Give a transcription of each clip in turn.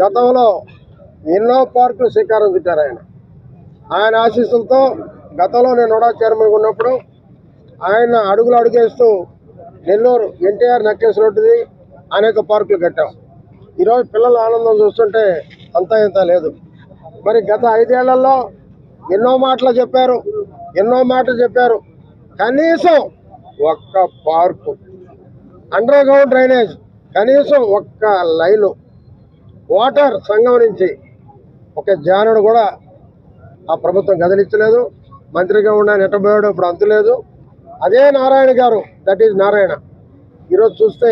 గతంలో ఎన్నో పార్కులు శ్రీకారం చుట్టారు ఆయన. ఆయన ఆశీస్సులతో గతంలో నేను నోడా చైర్మన్గా ఉన్నప్పుడు ఆయన అడుగులు అడుగేస్తూ నెల్లూరు ఎన్టీఆర్ నెక్లెస్ రోడ్డుది అనేక పార్కులు కట్టాం. ఈరోజు పిల్లల ఆనందం చూస్తుంటే అంతా ఇంత లేదు. మరి గత ఐదేళ్ళలో ఎన్నో మాటలు చెప్పారు ఎన్నో మాటలు చెప్పారు. కనీసం ఒక్క పార్కు అండర్ గ్రౌండ్ డ్రైనేజ్ కనీసం ఒక్క లైను వాటర్ సంఘం నుంచి ఒక జానుడు కూడా ఆ ప్రభుత్వం గదిలించలేదు. మంత్రిగా ఉన్న నెట్టబోయాడు ఇప్పుడు అంతులేదు. అదే నారాయణ గారు దట్ ఈజ్ నారాయణ. ఈరోజు చూస్తే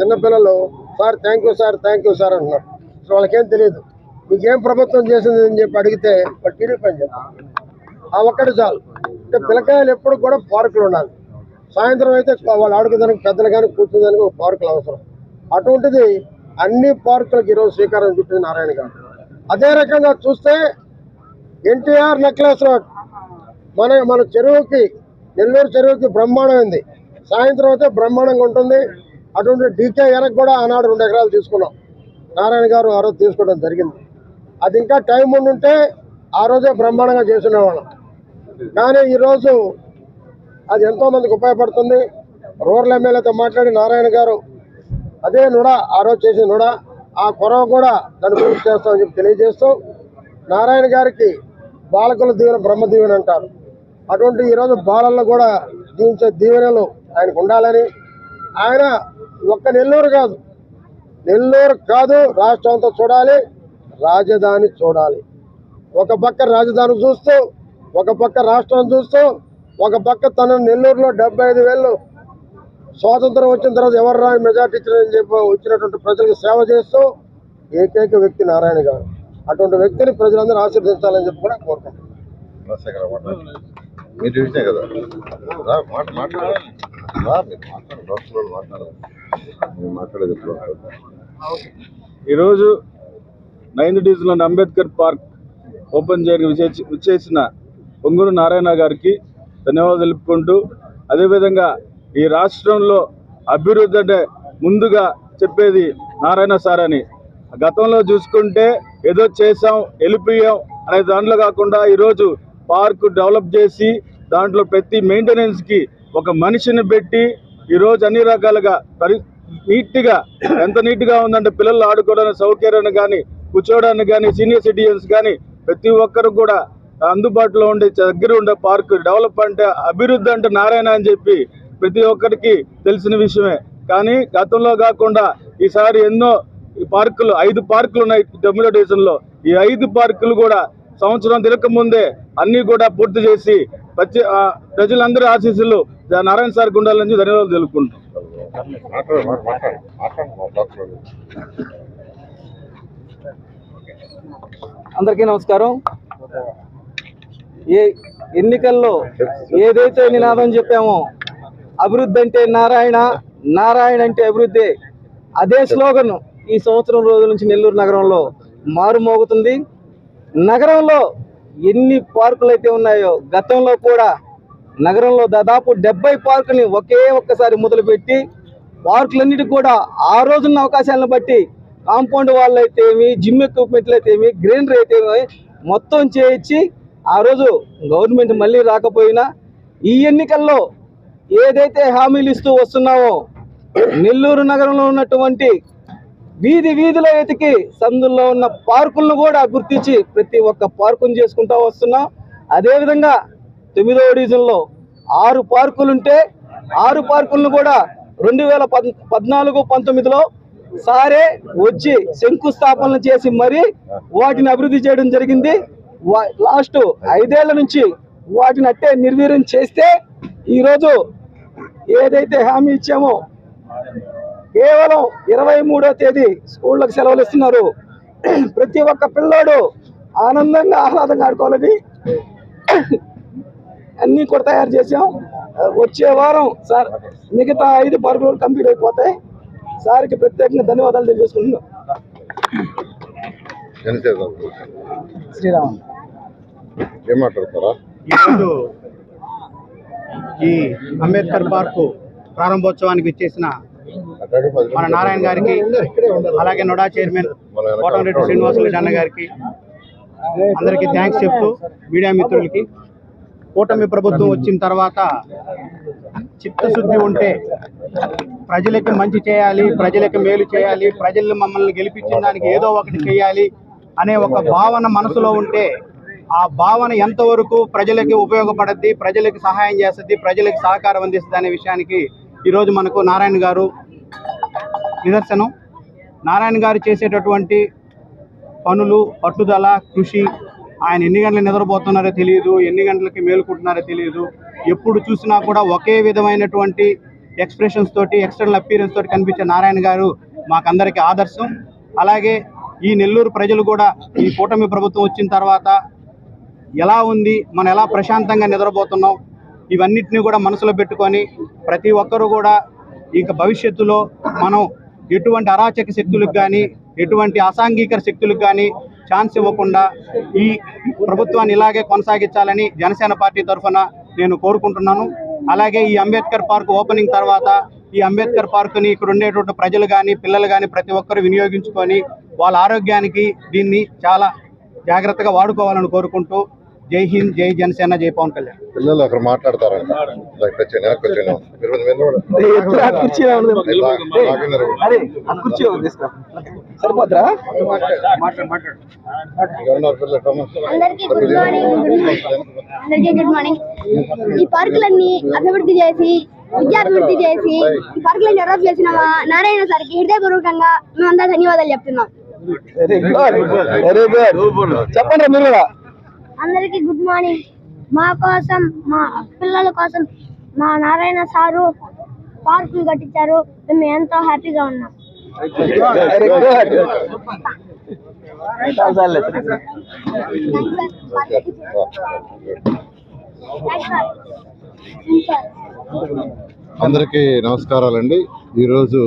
చిన్నపిల్లలు sir thank you sir thank you sir అంటున్నారు. అసలు వాళ్ళకేం తెలియదు. మీకేం ప్రభుత్వం చేసింది? అని చెప్పి అడిగితే వాళ్ళు టీడీపీ అని చెప్తారు ఆ ఒక్కటి చాలు. అంటే పిల్లకాయలు ఎప్పుడు కూడా పార్కులు ఉండాలి. సాయంత్రం అయితే వాళ్ళు ఆడుకోదానికి పెద్దలు కానీ కూర్చోదానికి ఒక పార్కులు అవసరం. అటువంటిది అన్ని పార్కులకు ఈరోజు శ్రీకారం చుట్టింది నారాయణ గారు. అదే రకంగా చూస్తే ఎన్టీఆర్ నెక్లెస్ రోడ్. మన మన చెరువుకి నెల్లూరు చెరువుకి బ్రహ్మాండమైంది సాయంత్రం అయితే బ్రహ్మాండంగా ఉంటుంది. అటువంటి డీకే వెనక్కి కూడా ఆనాడు రెండు ఎకరాలు తీసుకున్నాం. నారాయణ గారు ఆ రోజు తీసుకోవడం జరిగింది. అది ఇంకా టైం ఉండుంటే ఆ రోజే బ్రహ్మాండంగా చేసుకునేవాళ్ళం కానీ ఈరోజు అది ఎంతోమందికి ఉపయోగపడుతుంది. రూరల్ ఎమ్మెల్యేతో మాట్లాడి నారాయణ గారు అదే నుడ ఆ రోజు చేసిన నుడ ఆ కొరవ కూడా దాన్ని పూర్తి చేస్తామని చెప్పి తెలియజేస్తూ నారాయణ గారికి బాలకుల దీవెన బ్రహ్మ దీవెన అంటారు. అటువంటి ఈరోజు బాలల్లో కూడా దీవించే దీవెనలు ఆయనకు ఉండాలని. ఆయన ఒక్క నెల్లూరు కాదు నెల్లూరు కాదు రాష్ట్రం చూడాలి రాజధాని చూడాలి. ఒక పక్క రాజధాని చూస్తూ ఒక పక్క రాష్ట్రం చూస్తూ ఒక పక్క తన నెల్లూరులో డెబ్బై ఐదు వేలు స్వాతంత్రం వచ్చిన తర్వాత ఎవరు రాని మెజార్టీ ఇచ్చారని చెప్పి వచ్చినటువంటి ప్రజలకు సేవ చేస్తూ ఏకైక వ్యక్తి నారాయణ గారు. అటువంటి వ్యక్తిని ప్రజలందరూ ఆశీర్వదించాలని చెప్పి కూడా కోరుకుంటున్నాను మీరు చూసినా కదా. మాట్లాడాలి మాట్లాడేది ఈరోజు నైన్త్ డివిజన్లోని అంబేద్కర్ పార్క్ ఓపెన్ చేయడానికి విచే విచ్చేసిన పొంగూరు నారాయణ గారికి ధన్యవాదాలు తెలుపుకుంటూ అదేవిధంగా ఈ రాష్ట్రంలో అభివృద్ధి అంటే ముందుగా చెప్పేది నారాయణ సార్ అని. గతంలో చూసుకుంటే ఏదో చేసాం వెళ్ళిపోయాం అనే దాంట్లో కాకుండా ఈరోజు పార్క్ డెవలప్ చేసి దాంట్లో ప్రతి మెయింటెనెన్స్కి ఒక మనిషిని పెట్టి ఈరోజు అన్ని రకాలుగా పరి నీట్గా ఎంత నీట్గా ఉందంటే పిల్లలు ఆడుకోవడానికి సౌకర్యాన్ని కానీ కూర్చోవడానికి కానీ సీనియర్ సిటిజన్స్ కానీ ప్రతి ఒక్కరు కూడా అందుబాటులో ఉండే దగ్గర ఉండే పార్కు డెవలప్ అంటే అభివృద్ధి అంటే నారాయణ అని చెప్పి ప్రతి ఒక్కరికి తెలిసిన విషయమే. కానీ గతంలో కాకుండా ఈసారి ఎన్నో ఈ పార్కులు ఐదు పార్కులు ఉన్నాయి తొమ్మిదో డివిజన్లో ఈ ఐదు పార్కులు కూడా సంవత్సరం తిరగక ముందే అన్ని కూడా పూర్తి చేసి ప్రతి ప్రజలందరి ఆశీస్సులు నారాయణ సార్ ఉండాలని ధన్యవాదాలు తెలుపుకుంటాం అందరికీ నమస్కారం. ఏ ఎన్నికల్లో ఏదైతే నినాదం చెప్పామో అభివృద్ధి అంటే నారాయణ నారాయణ అంటే అభివృద్ధి. అదే స్లోగన్ ఈ సంవత్సరం రోజుల నుంచి నెల్లూరు నగరంలో మారుమోగుతుంది నగరంలో ఎన్ని పార్కులు అయితే ఉన్నాయో గతంలో కూడా నగరంలో దాదాపు డెబ్బై పార్కుని ఒకే ఒక్కసారి మొదలుపెట్టి పార్కులన్నిటికి కూడా ఆ రోజున్న అవకాశాలను బట్టి కాంపౌండ్ వాళ్ళు అయితేమి జిమ్ ఎక్విప్మెంట్లు అయితే ఏమి గ్రీనరీ అయితేమి మొత్తం చేయించి ఆ రోజు గవర్నమెంట్ మళ్ళీ రాకపోయినా ఈ ఎన్నికల్లో ఏదైతే హామీలు ఇస్తూ వస్తున్నామో నెల్లూరు నగరంలో ఉన్నటువంటి వీధి వీధిలో వెతికి సందుల్లో ఉన్న పార్కులను కూడా గుర్తించి ప్రతి ఒక్క పార్కును చేసుకుంటూ వస్తున్నాం. అదేవిధంగా తొమ్మిదవ డివిజన్లో ఆరు పార్కులు ఉంటే ఆరు పార్కులను కూడా రెండు వేల పద్ పద్నాలుగు పంతొమ్మిదిలో సారే వచ్చి శంకుస్థాపనలు చేసి మరీ వాటిని అభివృద్ధి చేయడం జరిగింది. వా- లాస్ట్ ఐదేళ్ళ నుంచి వాటిని అట్టే నిర్వీర్యం చేస్తే ఈరోజు ఏదైతే హామీ ఇచ్చామో కేవలం ఇరవై మూడో తేదీ స్కూళ్ళకు సెలవులు ఇస్తున్నారు. ప్రతి ఒక్క పిల్లోడు ఆనందంగా ఆహ్లాదంగా ఆడుకోవాలని అన్నీ కూడా తయారు చేసాం వచ్చే వారం సార్ మిగతా ఐదు పరుగులు కంప్లీట్ అయిపోతాయి. సార్కి ప్రత్యేకంగా ధన్యవాదాలు తెలియజేసుకుంటున్నాం. శ్రీరామ్. ఏం మాట్లాడతారా? ఈరోజు ఈ అంబేద్కర్ పార్కు ప్రారంభోత్సవానికి ఇచ్చేసిన మన నారాయణ గారికి అలాగే నొడా చైర్మన్ కోటంరెడ్డి వెనకాల కోటమిరెడ్డి శ్రీనివాసరెడ్డి అన్న గారికి అందరికీ థ్యాంక్స్ చెప్తూ మీడియా మిత్రులకి కూటమి ప్రభుత్వం వచ్చిన తర్వాత చిత్తశుద్ధి ఉంటే ప్రజలకి మంచి చేయాలి ప్రజలకి మేలు చేయాలి ప్రజలు మమ్మల్ని గెలిపించిన దానికి ఏదో ఒకటి చేయాలి అనే ఒక భావన మనసులో ఉంటే ఆ భావన ఎంతవరకు ప్రజలకి ఉపయోగపడద్ది ప్రజలకి సహాయం చేస్తుంది ప్రజలకి సహకారం అందిస్తుంది అనే విషయానికి ఈరోజు మనకు నారాయణ గారు నిదర్శనం. నారాయణ గారు చేసేటటువంటి పనులు పట్టుదల కృషి ఆయన ఎన్ని గంటలు నిద్రపోతున్నారో తెలియదు ఎన్ని గంటలకి మేలుకుంటున్నారో తెలియదు. ఎప్పుడు చూసినా కూడా ఒకే విధమైనటువంటి ఎక్స్ప్రెషన్స్ తోటి ఎక్స్టర్నల్ అపీరెన్స్ తోటి కనిపించే నారాయణ గారు మాకందరికీ ఆదర్శం. అలాగే ఈ నెల్లూరు ప్రజలు కూడా ఈ కూటమి ప్రభుత్వం వచ్చిన తర్వాత ఎలా ఉంది? మనం ఎలా ప్రశాంతంగా నిద్రపోతున్నాం? ఇవన్నిటిని కూడా మనసులో పెట్టుకొని ప్రతి ఒక్కరూ కూడా ఇంకా భవిష్యత్తులో మనం ఎటువంటి అరాచక శక్తులకు కానీ ఎటువంటి అసాంఘిక శక్తులకు కానీ ఛాన్స్ ఇవ్వకుండా ఈ ప్రభుత్వాన్ని ఇలాగే కొనసాగించాలని జనసేన పార్టీ తరఫున నేను కోరుకుంటున్నాను. అలాగే ఈ అంబేద్కర్ పార్క్ ఓపెనింగ్ తర్వాత ఈ అంబేద్కర్ పార్కుని ఇక్కడ ఉండేటువంటి ప్రజలు కానీ పిల్లలు కానీ ప్రతి ఒక్కరు వినియోగించుకొని వాళ్ళ ఆరోగ్యానికి దీన్ని చాలా జాగ్రత్తగా వాడుకోవాలని కోరుకుంటూ జై హింద్ జై జనసేన జై పవన్ కళ్యాణ్. పిల్లలు అక్కడ మాట్లాడతారంట. సరిపోద్రా. అందరికీ గుడ్ మార్నింగ్ అందరికీ గుడ్ మార్నింగ్. ఈ పార్కులన్నీ అభివృద్ధి చేసి విద్యాభివృద్ధి చేసి ఈ పార్కులన్నీ డెవలప్ చేసిన మా నారాయణ సార్కి హృదయపూర్వకంగా మేమంతా ధన్యవాదాలు చెప్తున్నాం. Very good very good. చెప్పండి మీరు కూడా. అందరికీ గుడ్ మార్నింగ్. మా కోసం మా పిల్లల కోసం మా నారాయణ సారు పార్కులు కట్టించారు. మేము ఎంతో హ్యాపీగా ఉన్నాం. అందరికీ నమస్కారాలండి. ఈరోజు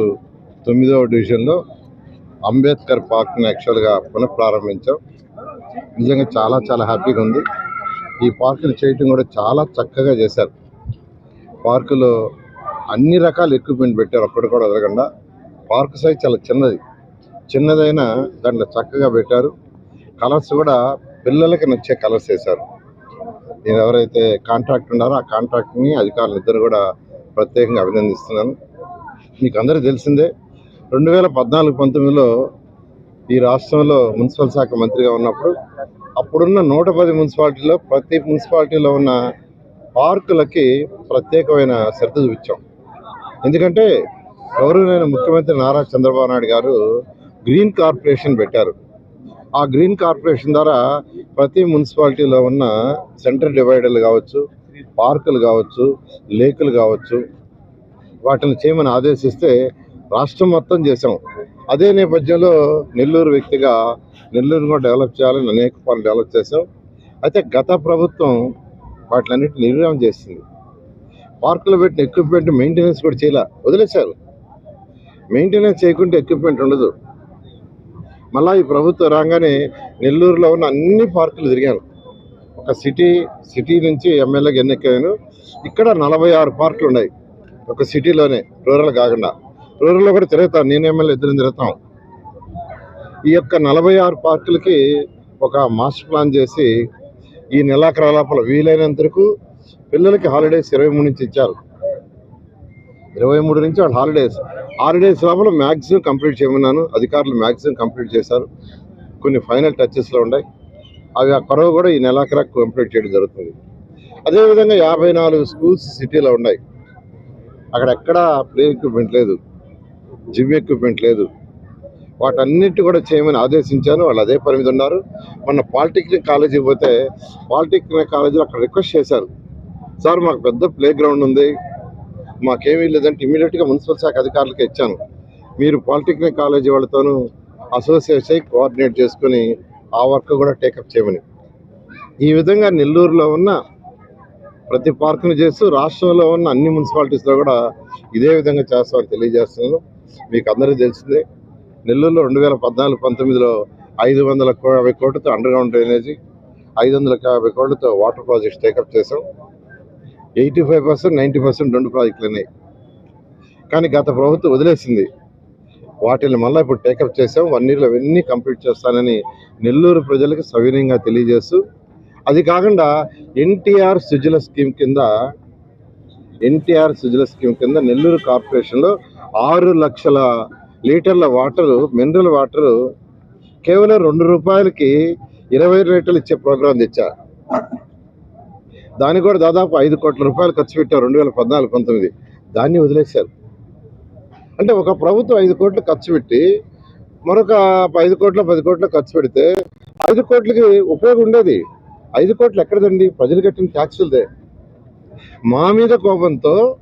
తొమ్మిదవ డివిజన్లో అంబేద్కర్ పార్క్ని యాక్చువల్గా పునఃప్రారంభించాం. నిజంగా చాలా చాలా హ్యాపీగా ఉంది. ఈ పార్కులు చేయటం కూడా చాలా చక్కగా చేశారు. పార్కులో అన్ని రకాల ఎక్విప్మెంట్ పెట్టారు అక్కడ కూడా వదలకుండా. పార్క్ సైజ్ చాలా చిన్నది. చిన్నదైనా దాంట్లో చక్కగా పెట్టారు. కలర్స్ కూడా పిల్లలకి నచ్చే కలర్స్ వేశారు. నేను ఎవరైతే కాంట్రాక్ట్ ఉన్నారో ఆ కాంట్రాక్ట్ని అధికారులు ఇద్దరు కూడా ప్రత్యేకంగా అభినందిస్తున్నాను. మీకు అందరికీ తెలిసిందే రెండు వేల పద్నాలుగు పంతొమ్మిదిలో ఈ రాష్ట్రంలో మున్సిపల్ శాఖ మంత్రిగా ఉన్నప్పుడు అప్పుడున్న నూట పది మున్సిపాలిటీలో ప్రతి మున్సిపాలిటీలో ఉన్న పార్కులకి ప్రత్యేకమైన శ్రద్ధ చూపించాం. ఎందుకంటే గౌరవనీయ ముఖ్యమంత్రి నారా చంద్రబాబు నాయుడు గారు గ్రీన్ కార్పొరేషన్ పెట్టారు. ఆ గ్రీన్ కార్పొరేషన్ ద్వారా ప్రతి మున్సిపాలిటీలో ఉన్న సెంటర్ డివైడర్లు కావచ్చు పార్కులు కావచ్చు లేకులు కావచ్చు వాటిని చేయమని ఆదేశిస్తే రాష్ట్రం మొత్తం చేసాం. అదే నేపథ్యంలో నెల్లూరు వ్యక్తిగా నెల్లూరు కూడా డెవలప్ చేయాలని అనేక పనులు డెవలప్ చేసాం అయితే గత ప్రభుత్వం వాటిలన్నింటి నిర్వహణ చేసింది. పార్కులో పెట్టిన ఎక్విప్మెంట్ మెయింటెనెన్స్ కూడా చేయలే వదిలేశారు. మెయింటెనెన్స్ చేయకుంటే ఎక్విప్మెంట్ ఉండదు. మళ్ళా ఈ ప్రభుత్వం రాగానే నెల్లూరులో ఉన్న అన్ని పార్కులు తిరిగాను ఒక సిటీ సిటీ నుంచి ఎమ్మెల్యేగా ఎన్నికయ్యాను. ఇక్కడ నలభై ఆరు పార్కులు ఉన్నాయి. ఒక సిటీలోనే రూరల్ కాకుండా. రూరల్లో కూడా తిరుగుతాను నేను ఎమ్మెల్యే ఇద్దరు తిరుగుతాం. ఈ యొక్క నలభై ఆరు పార్కులకి ఒక మాస్టర్ ప్లాన్ చేసి ఈ నెలాఖరు లోపల వీలైనంత వరకు పిల్లలకి హాలిడేస్ ఇరవై మూడు నుంచి ఇచ్చారు. ఇరవై మూడు నుంచి వాళ్ళు హాలిడేస్. హాలిడేస్ లోపల మ్యాక్సిమం కంప్లీట్ చేయమన్నాను. అధికారులు మ్యాక్సిమం కంప్లీట్ చేశారు. కొన్ని ఫైనల్ టచెస్లో ఉన్నాయి. అవి ఆ కొరవ కూడా ఈ నెలాఖరాకు కంప్లీట్ చేయడం జరుగుతుంది. అదేవిధంగా యాభై నాలుగు స్కూల్స్ సిటీలో ఉన్నాయి. అక్కడ ఎక్కడా ప్లే ఎక్విప్మెంట్ లేదు. జిమ్ ఎక్విప్మెంట్ లేదు. వాటన్నిటి కూడా చేయమని ఆదేశించాను. వాళ్ళు అదే పరిమితి ఉన్నారు. మొన్న పాలిటెక్నిక్ కాలేజీ పోతే పాలిటెక్నిక్ కాలేజీలో అక్కడ రిక్వెస్ట్ చేశారు. సార్ మాకు పెద్ద ప్లే గ్రౌండ్ ఉంది. మాకేమీ లేదంటే ఇమీడియట్గా మున్సిపల్ శాఖ అధికారులకి ఇచ్చాను. మీరు పాలిటెక్నిక్ కాలేజీ వాళ్ళతోనూ అసోసియేషన్ అయి కోఆర్డినేట్ చేసుకుని ఆ వర్క్ కూడా టేకప్ చేయమని. ఈ విధంగా నెల్లూరులో ఉన్న ప్రతి పార్కును చేస్తూ రాష్ట్రంలో ఉన్న అన్ని మున్సిపాలిటీస్లో కూడా ఇదే విధంగా చేస్తామని తెలియజేస్తున్నాను. మీకు అందరికీ తెలిసిందే నెల్లూరులో రెండు వేల పద్నాలుగు పంతొమ్మిదిలో ఐదు వందల యాభై కోట్లతో అండర్ గ్రౌండ్ డ్రైనేజీ ఐదు వందల యాభై కోట్లతో వాటర్ ప్రాజెక్ట్స్ టేకప్ చేసాం eighty five percent ninety percent రెండు ప్రాజెక్టులు ఉన్నాయి కానీ గత ప్రభుత్వం వదిలేసింది. వాటిని మళ్ళీ ఇప్పుడు టేకప్ చేసాం వన్ ఇయర్లో అవన్నీ కంప్లీట్ చేస్తానని నెల్లూరు ప్రజలకు సవినయంగా తెలియజేస్తూ అది కాకుండా ఎన్టీఆర్ సుజల స్కీమ్ కింద ఎన్టీఆర్ సుజల స్కీమ్ కింద నెల్లూరు కార్పొరేషన్లో ఆరు లక్షల లీటర్ల వాటరు మినరల్ వాటరు కేవలం రెండు రూపాయలకి ఇరవై లీటర్లు ఇచ్చే ప్రోగ్రాం తెచ్చా దానికి కూడా దాదాపు ఐదు కోట్ల రూపాయలు ఖర్చు పెట్టారు రెండు వేల పద్నాలుగు పంతొమ్మిది. దాన్ని వదిలేశారు. అంటే ఒక ప్రభుత్వం ఐదు కోట్లు ఖర్చు పెట్టి మరొక ఐదు కోట్ల పది కోట్ల ఖర్చు పెడితే ఐదు కోట్లకి ఉపయోగం ఉండేది. ఐదు కోట్లు ఎక్కడదండి? ప్రజలు కట్టిన ట్యాక్సులదే. మా మీద కోపంతో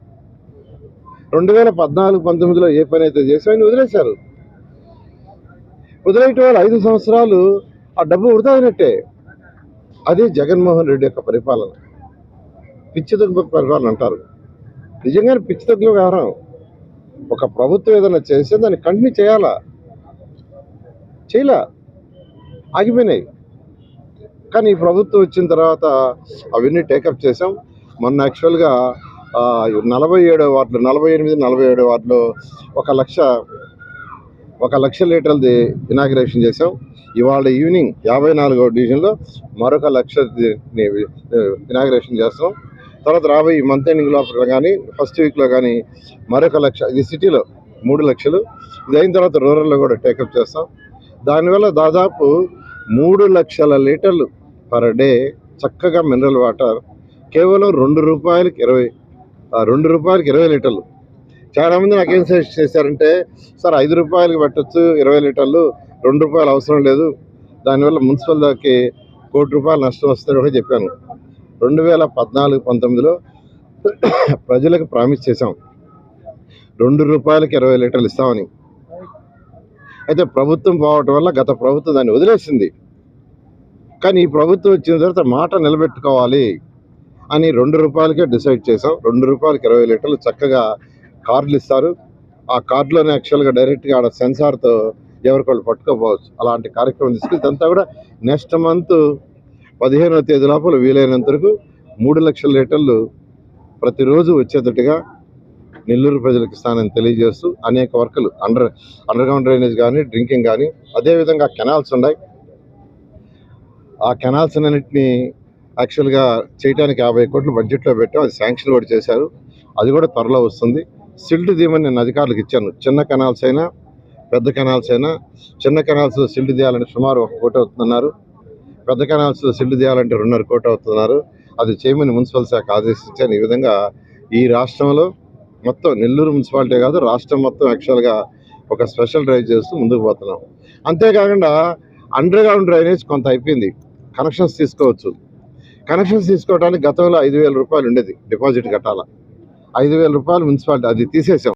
రెండు వేల పద్నాలుగు పంతొమ్మిదిలో ఏ పని అయితే చేసామో ఆయన వదిలేశారు. వదిలేయటం వల్ల ఐదు సంవత్సరాలు ఆ డబ్బు వృధా అయినట్టే అది జగన్మోహన్ రెడ్డి యొక్క పరిపాలన. పిచ్చి పరిపాలన అంటారు. నిజంగానే పిచ్చి వ్యవహారం. ఒక ప్రభుత్వం ఏదైనా చేస్తే దాన్ని కంటిన్యూ చేయాలా? చేయలా? ఆగిపోయినాయి. కానీ ఈ ప్రభుత్వం వచ్చిన తర్వాత అవన్నీ టేకప్ చేసాం మొన్న యాక్చువల్గా నలభై ఏడో వార్డులు నలభై ఎనిమిది నలభై ఏడో వార్డులో ఒక లక్ష ఒక లక్ష లీటర్లది ఇనాగ్రేషన్ చేసాం ఇవాళ ఈవినింగ్ యాభై నాలుగో డివిజన్లో మరొక లక్ష ఇనాగ్రేషన్ చేస్తాం తర్వాత రాబోయే మంత్ ఎండింగ్ లోపల కానీ ఫస్ట్ వీక్లో కానీ మరొక లక్ష ఇది సిటీలో మూడు లక్షలు. ఇది అయిన తర్వాత రూరల్లో కూడా టేకప్ చేస్తాం. దానివల్ల దాదాపు మూడు లక్షల లీటర్లు పర్ డే చక్కగా మినరల్ వాటర్ కేవలం రెండు రూపాయలకి ఇరవై రెండు రూపాయలకి ఇరవై లీటర్లు. చాలామంది నాకేం సజెస్ట్ చేశారంటే సార్ ఐదు రూపాయలకి పెట్టచ్చు ఇరవై లీటర్లు రెండు రూపాయలు అవసరం లేదు. దానివల్ల మున్సిపల్ దాకి కోటి రూపాయలు నష్టం వస్తుందని కూడా చెప్పాను. రెండు వేల పద్నాలుగు పంతొమ్మిదిలో ప్రజలకు ప్రామిస్ చేశాం. రెండు రూపాయలకి ఇరవై లీటర్లు ఇస్తామని. అయితే ప్రభుత్వం పోవటం వల్ల గత ప్రభుత్వం దాన్ని వదిలేసింది. కానీ ఈ ప్రభుత్వం వచ్చిన తర్వాత మాట నిలబెట్టుకోవాలి. అని రెండు రూపాయలకే డిసైడ్ చేసాం రెండు రూపాయలకి ఇరవై లీటర్లు చక్కగా కార్డులు ఇస్తారు. ఆ కార్డులోనే యాక్చువల్గా డైరెక్ట్గా ఆడ సెన్సార్తో ఎవరికొళ్ళు పట్టుకోపోవచ్చు. అలాంటి కార్యక్రమం తీసుకుని ఇదంతా కూడా నెక్స్ట్ మంత్ పదిహేనవ తేదీ లోపల వీలైనంత వరకు మూడు లక్షల లీటర్లు ప్రతిరోజు వచ్చేటట్టుగా నెల్లూరు ప్రజలకు ఇస్తానని తెలియజేస్తూ అనేక వర్కులు అండర్ అండర్గ్రౌండ్ డ్రైనేజ్ కానీ డ్రింకింగ్ కానీ అదేవిధంగా కెనాల్స్ ఉన్నాయి. ఆ కెనాల్స్ అన్నింటినీ యాక్చువల్గా చేయడానికి యాభై కోట్లు బడ్జెట్లో పెట్టాం అది శాంక్షన్ కూడా చేశారు. అది కూడా త్వరలో వస్తుంది. సిల్ట్ దీమని నేను అధికారులకు ఇచ్చాను. చిన్న కెనాల్స్ అయినా పెద్ద కెనాల్స్ అయినా చిన్న కెనాల్స్ సిల్ట్ తీయాలంటే సుమారు ఒక కోటి అవుతున్నారు పెద్ద కెనాల్స్ సిల్ట్ తీయాలంటే రెండున్నర కోటి అవుతున్నారు అది చేయమని మున్సిపల్ శాఖ ఆదేశించాను. ఈ విధంగా ఈ రాష్ట్రంలో మొత్తం నెల్లూరు మున్సిపాలిటీ కాదు రాష్ట్రం మొత్తం యాక్చువల్గా ఒక స్పెషల్ డ్రైవ్ చేస్తూ ముందుకు పోతున్నాం. అంతేకాకుండా అండర్ గ్రౌండ్ డ్రైనేజ్ కొంత అయిపోయింది. కనెక్షన్స్ తీసుకోవచ్చు. కనెక్షన్స్ తీసుకోవడానికి గతంలో ఐదు వేల రూపాయలు ఉండేది డిపాజిట్ కట్టాల? ఐదు వేల రూపాయలు మున్సిపాలిటీ అది తీసేసాం.